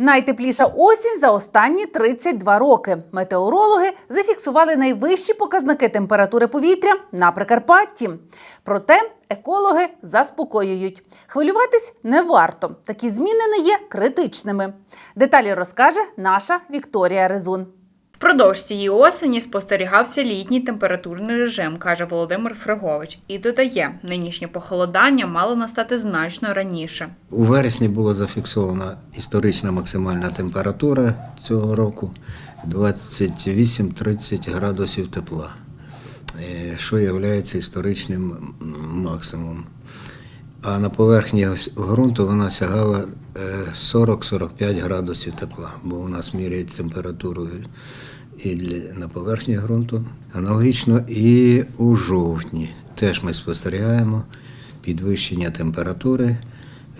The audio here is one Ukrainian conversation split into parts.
Найтепліша осінь за останні 32 роки. Метеорологи зафіксували найвищі показники температури повітря на Прикарпатті. Проте екологи заспокоюють. Хвилюватись не варто. Такі зміни не є критичними. Деталі розкаже наша Вікторія Резун. Впродовж цієї осені спостерігався літній температурний режим, каже Володимир Фригович, і додає, нинішнє похолодання мало настати значно раніше. У вересні була зафіксована історична максимальна температура цього року 28-30 градусів тепла, е, що є історичним максимумом. А на поверхні ґрунту вона сягала е, 40-45 градусів тепла, бо у нас міряють температуру і на поверхні ґрунту. Аналогічно і у жовтні теж ми спостерігаємо підвищення температури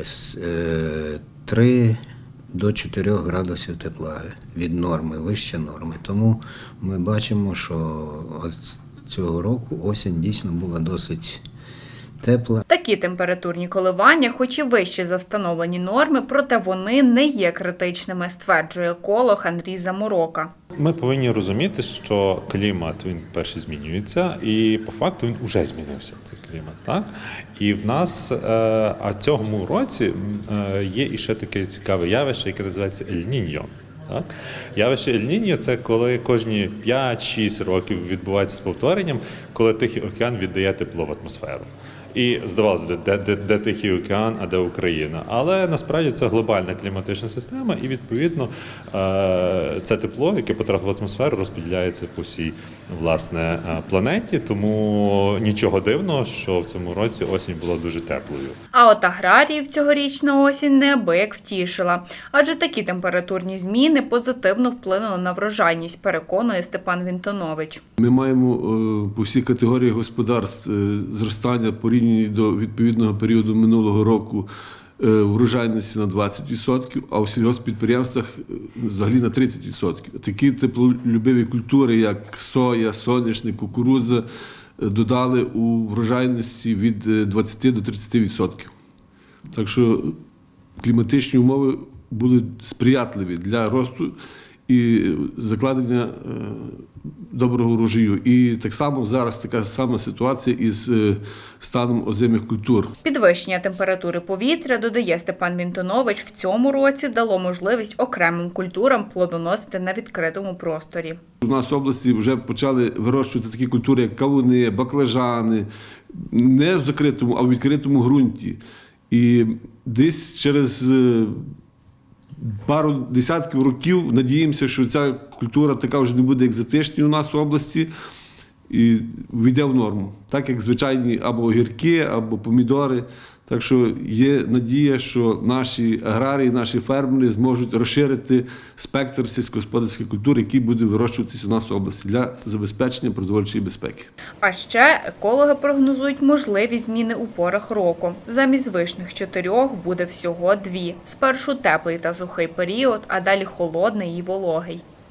з е, 3 до 4 градусів тепла від норми, вище норми. Тому ми бачимо, що цього року осінь дійсно була досить тепла. Такі температурні коливання, хоч і вищі за встановлені норми, проте вони не є критичними, стверджує еколог Андрій Заморока. Ми повинні розуміти, що клімат він перший змінюється, і по факту він вже змінився. Цей клімат, так і в нас, е, а цьому році е, є і ще таке цікаве явище, яке називається Ель-Ніньо. Так? Явище Ель-Ніньо – це коли кожні 5-6 років відбувається з повторенням, коли Тихий океан віддає тепло в атмосферу. І здавалося, де, де, де Тихий океан, а де Україна. Але насправді це глобальна кліматична система, і відповідно е, це тепло, яке потрапило в атмосферу, розподіляється по всій власне е, планеті. Тому нічого дивного, що в цьому році осінь була дуже теплою. А от аграріїв цьогорічна осінь неабияк втішила, адже такі температурні зміни позитивно вплинули на врожайність, переконує Степан Вінтонович. Ми маємо е, по всій категорії господарств зростання порівняно до відповідного періоду минулого року е, врожайності на 20%, а у сільгоспідприємствах е, взагалі на 30%. Такі теплолюбиві культури, як соя, соняшник, кукурудза, е, додали у врожайності від е, 20 до 30%. Так що кліматичні умови були сприятливі для росту і закладення доброго урожаю. І так само зараз така сама ситуація із е, станом озимих культур. Підвищення температури повітря, додає Степан Вінтонович, в цьому році дало можливість окремим культурам плодоносити на відкритому просторі. У нас в області вже почали вирощувати такі культури, як кавуни, баклажани, не в закритому, а в відкритому ґрунті. І десь через е, пару десятків років надіємося, що ця культура така вже не буде екзотичною у нас в області і війде в норму, так як звичайні або огірки, або помідори. Так що є надія, що наші аграрії, наші фермери зможуть розширити спектр сільськогосподарських культур, який буде вирощуватися у нас в області для забезпечення продовольчої безпеки. А ще екологи прогнозують можливі зміни у порах року. Замість звичних чотирьох буде всього дві. Спершу теплий та сухий період, а далі холодний і вологий.